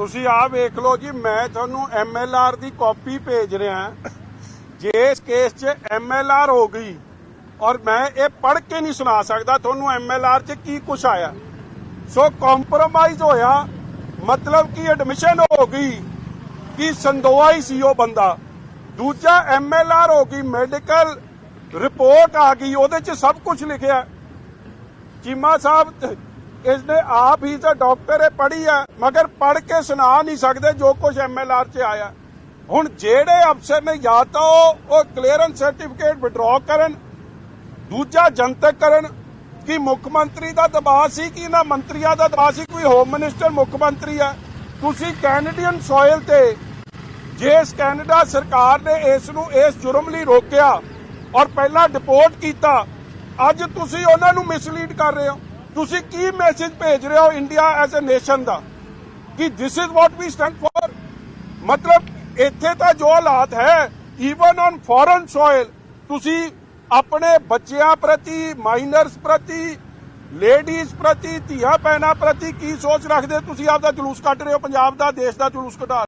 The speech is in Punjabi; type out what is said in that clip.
ਤੁਸੀਂ ਆ ਵੇਖ ਲਓ ਜੀ, ਮੈਂ ਤੁਹਾਨੂੰ ਐਮਐਲਆਰ ਦੀ ਕਾਪੀ ਭੇਜ ਰਿਹਾ। ਜੇ ਇਸ ਕੇਸ 'ਚ ਐਮਐਲਆਰ ਹੋ ਗਈ ਔਰ ਮੈਂ ਇਹ ਪੜ੍ਹ ਕੇ ਨਹੀਂ ਸੁਣਾ ਸਕਦਾ ਤੁਹਾਨੂੰ ਐਮਐਲਆਰ 'ਚ ਕੀ ਕੁਝ ਆਇਆ। ਸੋ ਕੰਪਰੋਮਾਈਜ਼ ਹੋਇਆ, ਮਤਲਬ ਕਿ ਐਡਮਿਸ਼ਨ ਹੋ ਗਈ ਕਿ ਸੰਦੋਆ ਹੀ ਸੀ ਉਹ ਬੰਦਾ। ਦੂਜਾ ਐਮਐਲਆਰ ਹੋ ਗਈ ਮੈਡੀਕਲ ਰਿਪੋਰਟ ਆ ਗਈ, ਉਹਦੇ 'ਚ ਸਭ ਕੁਝ ਲਿਖਿਆ। ਚੀਮਾ ਸਾਹਿਬ ਇਸ ਇਸਨੇ ਆਪ ਹੀ ਤਾਂ ਡਾਕਟਰ ਹੈ ਪੜ੍ਹੀ ਹੈ ਮਗਰ ਪੜ੍ਹ ਕੇ ਸੁਣਾ ਨਹੀਂ ਸਕਦੇ ਜੋ ਕੁਝ ਐਮਐਲਆਰ 'ਚ ਆਇਆ। ਹੁਣ ਜਿਹੜੇ ਅਫਸਰ ਨੇ ਜਾਂ ਤਾਂ ਉਹ ਉਹ ਕਲੀਅਰੈਂਸ ਸਰਟੀਫਿਕੇਟ ਵਿਡਰਾਅ ਕਰਨ, ਦੂਜਾ ਜਨਤਕ ਕਰਨ, ਕਿ ਮੁੱਖ ਮੰਤਰੀ ਦਾ ਦਬਾਅ ਸੀ ਕਿ ਇਹਨਾਂ ਮੰਤਰੀਆਂ ਦਾ ਦਬਾਅ ਸੀ, ਕੋਈ ਹੋਮ ਮਿਨਿਸਟਰ ਮੁੱਖ ਮੰਤਰੀ ਹੈ ਤੁਸੀਂ ਕੈਨੇਡੀਅਨ ਸੋਇਲ ਤੇ, ਜਿਸ ਕੈਨੇਡਾ ਸਰਕਾਰ ਨੇ ਇਸ ਨੂੰ ਇਸ ਜੁਰਮ ਲਈ ਰੋਕਿਆ ਔਰ ਪਹਿਲਾਂ ਡਿਪੋਰਟ ਕੀਤਾ, ਅੱਜ ਤੁਸੀਂ ਉਹਨਾਂ ਨੂੰ ਮਿਸਲੀਡ ਕਰ ਰਹੇ ਹੋ। ਤੁਸੀਂ ਕੀ ਮੈਸੇਜ ਭੇਜ ਰਹੇ ਹੋ ਇੰਡੀਆ ਐਜ਼ ਅ ਨੇਸ਼ਨ ਦਾ? ਕਿ this is what we stand for ਮਤਲਬ ਇੱਥੇ ਤਾਂ ਜੋ ਹਾਲਾਤ ਹੈ ਈਵਨ ਔਨ ਫੋਰਨ ਸੋਇਲ ਤੁਸੀਂ ਆਪਣੇ ਬੱਚਿਆਂ ਪ੍ਰਤੀ ਮਾਈਨਰਸ ਪ੍ਰਤੀ ਲੇਡੀਜ਼ ਪ੍ਰਤੀ ਧੀਆਂ ਭੈਣਾਂ ਪ੍ਰਤੀ ਕੀ ਸੋਚ ਰੱਖਦੇ ਹੋ? ਤੁਸੀਂ ਆਪਦਾ ਜਲੂਸ ਕੱਢ ਰਹੇ ਹੋ, ਪੰਜਾਬ ਦਾ, ਦੇਸ਼ ਦਾ ਜਲੂਸ ਕਢਾ